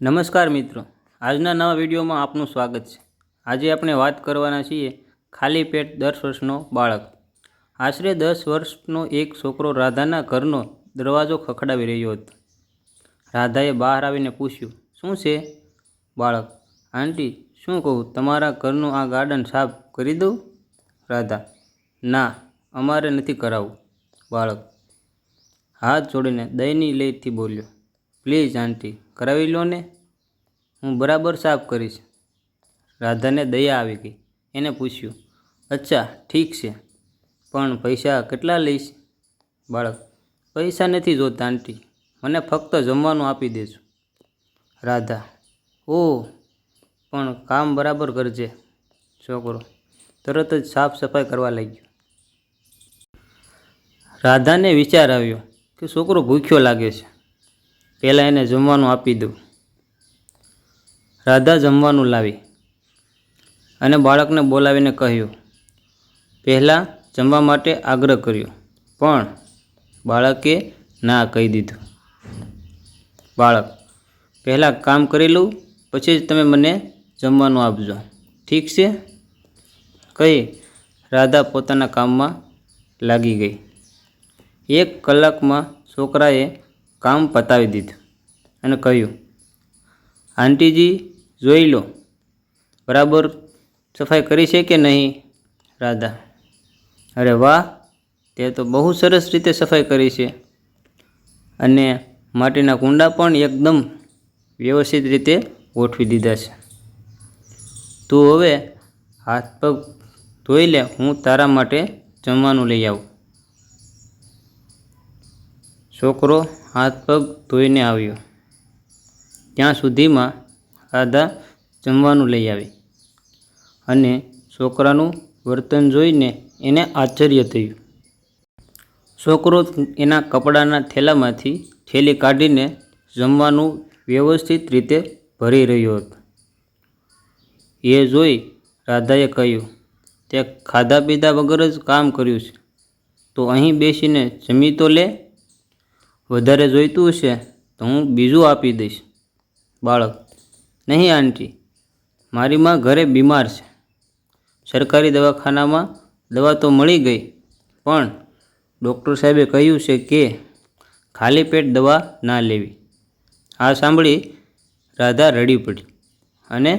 નમસ્કાર મિત્રો. આજના નવા વિડીયોમાં આપનું સ્વાગત છે. આજે આપણે વાત કરવાના છીએ ખાલી પેટ દસ વર્ષનો બાળક. આશરે દસ વર્ષનો એક છોકરો રાધાના ઘરનો દરવાજો ખખડાવી રહ્યો હતો. રાધાએ બહાર આવીને પૂછ્યું, શું છે બાળક? આંટી, શું કહું? તમારા ઘરનું આ ગાર્ડન સાફ કરી દઉં? રાધા, ના, અમારે નથી કરાવવું બાળક હાથ જોડીને દયની લેથી બોલ્યો, પ્લીઝ, આંટી કરાવી લો ને. હું બરાબર સાફ કરીશ. રાધાને દયા આવી ગઈ. એને પૂછ્યું, અચ્છા, ઠીક છે. પણ પૈસા કેટલા લઈશ? બાળક, પૈસા નથી જોતા, આંટી. મને ફક્ત જમવાનું આપી દેજો. રાધા. ઓહ પણ કામ બરાબર કરજે. છોકરો તરત જ સાફ સફાઈ કરવા લાગ્યો. રાધાને વિચાર આવ્યો કે છોકરો ભૂખ્યો લાગે છે. પહેલાં એને જમવાનું આપી દઉં. રાધા જમવાનું લાવી અને બાળકને બોલાવીને કહ્યું, પહેલાં જમવા માટે આગ્રહ કર્યો, પણ બાળકે ના કહી દીધું. બાળક, પહેલાં કામ કરી લઉં, પછી જ તમે મને જમવાનું આપજો. ઠીક છે. કહી રાધા પોતાના કામમાં લાગી ગઈ. એક કલાકમાં છોકરાએ કામ પતાવી દીધું અને કહ્યું, આંટીજી, જોઈ લો, બરાબર સફાઈ કરી છે કે નહીં, રાધા? અરે વાહ, તે તો બહુ સરસ રીતે સફાઈ કરી છે અને માટીના કુંડા પણ એકદમ વ્યવસ્થિત રીતે ગોઠવી દીધા છે. તું હવે હાથ પગ ધોઈ લે, હું તારા માટે જમવાનું લઈ આવું. છોકરો હાથ પગ ધોઈને આવ્યો. ત્યાં સુધીમાં રાધા જમવાનું લઈ આવી અને છોકરાનું વર્તન જોઈને એને આશ્ચર્ય થયું. છોકરો એના કપડાના થેલામાંથી થેલી કાઢીને જમવાનું વ્યવસ્થિત રીતે ભરી રહ્યો હતો. એ જોઈ રાધાએ કહ્યું, તે ખાધા પીધા વગર જ કામ કર્યું છે. તો અહીં બેસીને જમી તો લે. વધારે જોઈતું હશે તો હું બીજું આપી દઈશ. બાળક, નહીં આંટી, મારી માં ઘરે બીમાર છે. સરકારી દવાખાનામાં દવા તો મળી ગઈ, પણ ડૉક્ટર સાહેબે કહ્યું છે કે ખાલી પેટ દવા ના લેવી. આ સાંભળી રાધા રડી પડી અને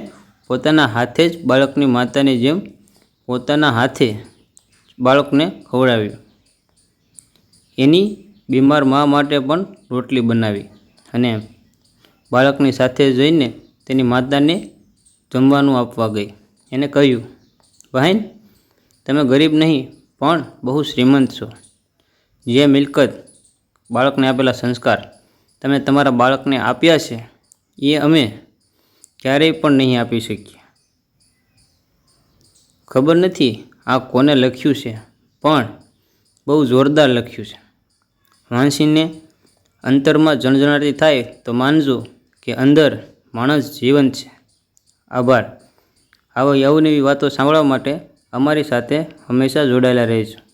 પોતાના હાથે જ બાળકની માતાની જેમ પોતાના હાથે બાળકને ખવડાવ્યું. એની બીમાર મા માટે પણ રોટલી બનાવી અને બાળકની સાથે જઈને તેની માતાને જમવાનું આપવા ગઈ. એને કહ્યું બહેન તમે ગરીબ નહીં, પણ બહુ શ્રીમંત છો. જે મિલકત બાળકને આપેલા સંસ્કાર તમે તમારા બાળકને આપ્યા છે, એ અમે ક્યારેય પણ નહીં આપી શકીએ. ખબર નથી આ કોને લખ્યું છે, પણ બહુ જોરદાર લખ્યું છે. વાંચીને અંતરમાં જણજણાટી થાય તો માનજો કે અંદર માણસ જીવન છે. આભાર. આવા અવનવી વાતો સાંભળવા માટે અમારી સાથે હંમેશા જોડાયેલા રહેજો.